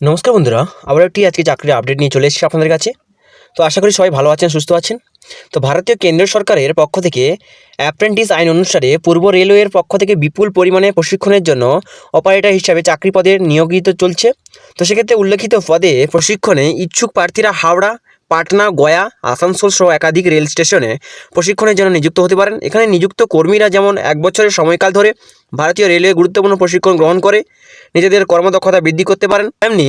নমস্কার বন্ধুরা, আবার একটি আজকে চাকরির আপডেট নিয়ে চলে এসেছি আপনাদের কাছে। তো আশা করি সবাই ভালো আছেন, সুস্থ আছেন। তো ভারতীয় কেন্দ্র সরকারের পক্ষ থেকে অ্যাপ্রেন্টিস আইন অনুসারে পূর্ব রেলওয়ের পক্ষ থেকে বিপুল পরিমাণে প্রশিক্ষণের জন্য অপারেটর হিসাবে চাকরি পদে নিয়োগিত চলছে। তো সেক্ষেত্রে উল্লেখিত পদে প্রশিক্ষণে ইচ্ছুক প্রার্থীরা হাওড়া পাটনা, গয়া, আসানসোল সহ একাধিক রেল স্টেশনে প্রশিক্ষণের জন্য নিযুক্ত হতে পারেন। এখানে নিযুক্ত কর্মীরা যেমন এক বছরের সময়কাল ধরে ভারতীয় রেলওয়ে গুরুত্বপূর্ণ প্রশিক্ষণ গ্রহণ করে, নিজেদের কর্মদক্ষতা বৃদ্ধি করতে পারেন। তেমনি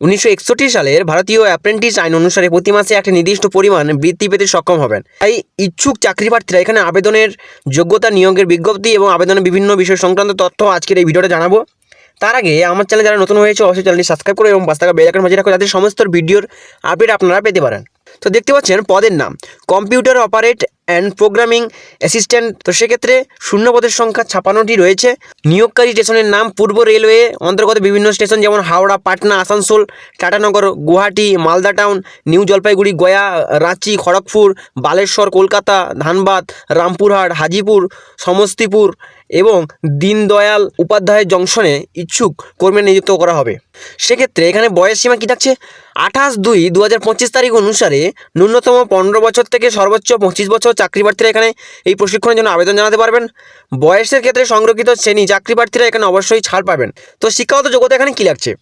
উনিশশো একষট্টি সালের ভারতীয় অ্যাপ্রেন্টিস আইন অনুসারে প্রতি মাসে একটি নির্দিষ্ট পরিমাণ বৃত্তি পেতে সক্ষম হবেন। তাই ইচ্ছুক চাকরি প্রার্থীরা এখানে আবেদনের যোগ্যতা নিয়োগের বিজ্ঞপ্তি এবং আবেদনের বিভিন্ন বিষয় সংক্রান্ত তথ্য আজকের এই ভিডিওটা জানাব। তার আগে আমার চ্যানেল যারা নতুন হয়েছে, অবশ্যই চ্যানেলটি সাবস্ক্রাইব করে এবং পাঁচ থাকা বেলাকার মাঝে রাখো যাতে সমস্ত ভিডিওর আপডেট আপনারা পেতে পারেন। তো দেখতে পাচ্ছেন পদের নাম। Computer operate and programming assistant তো সেক্ষেত্রে শূন্য পদের সংখ্যা ছাপান্নটি রয়েছে। নিয়োগকারী স্টেশনের নাম পূর্ব রেলওয়ে, অন্তর্গত বিভিন্ন স্টেশন যেমন হাওড়া, পাটনা, আসানসোল, টাটানগর, গুয়াহাটি, মালদা টাউন, নিউ জলপাইগুড়ি, গয়া, রাঁচি, খড়গপুর, বালেশ্বর, কলকাতা, ধানবাদ, রামপুরহাট, হাজিপুর, সমস্তিপুর এবং দীনদয়াল উপাধ্যায় জংশনে ইচ্ছুক কর্মী নিযুক্ত করা হবে। সেক্ষেত্রে এখানে বয়স সীমা কী থাকছে? আঠাশ দুই দু তারিখ অনুসারে ন্যূনতম পনেরো বছর থেকে সর্বোচ্চ পঁচিশ বছর চাকরি প্রার্থীরা এখানে এই প্রশিক্ষণের জন্য আবেদন জানাতে পারবেন। বয়সের ক্ষেত্রে সংরক্ষিত শ্রেণি চাকরি প্রার্থীরা এখানে অবশ্যই ছাড় পাবেন। তো শিক্ষাগত যোগ্যতা এখানে কী লাগছে?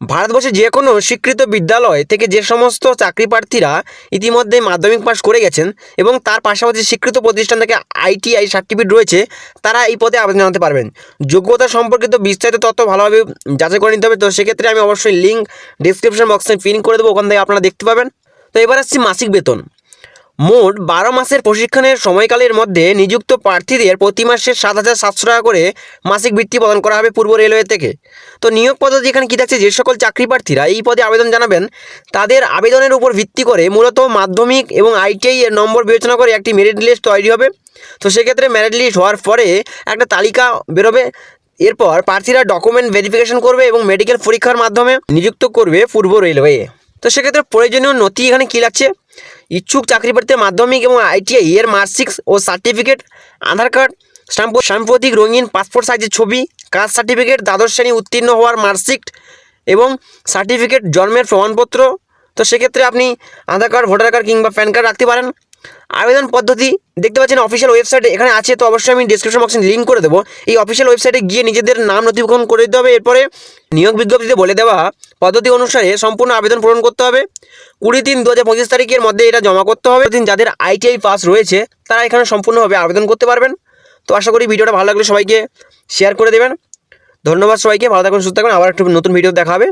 ভারতবর্ষে যে কোনো স্বীকৃত বিদ্যালয় থেকে যে সমস্ত চাকরি প্রার্থীরা ইতিমধ্যে মাধ্যমিক পাস করে গেছেন এবং তার পাশাপাশি স্বীকৃত প্রতিষ্ঠান থেকে আইটিআই সার্টিফিকেট রয়েছে, তারা এই পদে আবেদন জানাতে পারবেন। যোগ্যতা সম্পর্কিত বিস্তারিত তথ্য ভালোভাবে যাচাই করে নিতে হবে। তো সেক্ষেত্রে আমি অবশ্যই লিঙ্ক ডিসক্রিপশন বক্সে পিন করে দেবো, ওখান থেকে আপনারা দেখতে পাবেন। তো এবার আসছি মাসিক বেতন। মোট বারো মাসের প্রশিক্ষণের সময়কালের মধ্যে নিযুক্ত প্রার্থীদের প্রতি মাসে সাত হাজার সাতশো টাকা করে মাসিক বৃত্তি প্রদান করা হবে পূর্ব রেলওয়ে থেকে। তো নিয়োগ পদ্ধতি এখানে কী থাকছে যে সকল চাকরি প্রার্থীরা এই পদে আবেদন জানাবেন, তাদের আবেদনের উপর ভিত্তি করে মূলত মাধ্যমিক এবং আইটিআই এর নম্বর বিবেচনা করে একটি মেরিট লিস্ট তৈরি হবে। তো সেক্ষেত্রে মেরিট লিস্ট হওয়ার পরে একটা তালিকা বেরোবে। এরপর প্রার্থীরা ডকুমেন্ট ভেরিফিকেশন করবে এবং মেডিকেল পরীক্ষার মাধ্যমে নিযুক্ত করবে পূর্ব রেলওয়ে। তো সেক্ষেত্রে প্রয়োজনীয় নথি এখানে কী লাগছে? ইচ্ছুক চাকরি প্রার্থীর মাধ্যমিক এবং আইটিআই এর মার্কশিট ও সার্টিফিকেট, আধার কার্ড সাম্প্রতিক রঙিন পাসপোর্ট সাইজের ছবি, কাস্ট সার্টিফিকেট, দ্বাদশ শ্রেণি উত্তীর্ণ হওয়ার মার্কশিট এবং সার্টিফিকেট, জন্মের প্রমাণপত্র। তো সেক্ষেত্রে আপনি আধার কার্ড, ভোটার কার্ড কিংবা প্যান কার্ড রাখতে পারেন। আবেদন পদ্ধতি দেখতে পাচ্ছেন অফিসিয়াল ওয়েবসাইটে এখানে আছে, তো অবশ্যই আমি ডিসক্রিপশন বক্সে লিঙ্ক করে দেবো। এই অফিসিয়াল ওয়েবসাইটে গিয়ে নিজেদের নাম নথিভুক্ত করে দিতে হবে। এরপরে নিয়োগ বিজ্ঞপ্তিতে বলে দেওয়া পদ্ধতি অনুসারে সম্পূর্ণ আবেদন পূরণ করতে হবে। কুড়ি তিন দু হাজার পঁচিশ তারিখের মধ্যে এটা জমা করতে হবে। দিন যাদের আইটিআই পাস রয়েছে, তারা এখানে সম্পূর্ণভাবে আবেদন করতে পারবেন। তো আশা করি ভিডিওটা ভালো লাগলে সবাইকে শেয়ার করে দেবেন। ধন্যবাদ সবাইকে, ভালো থাকুন, সুস্থ থাকুন। আবার একটু নতুন ভিডিও দেখা হবে।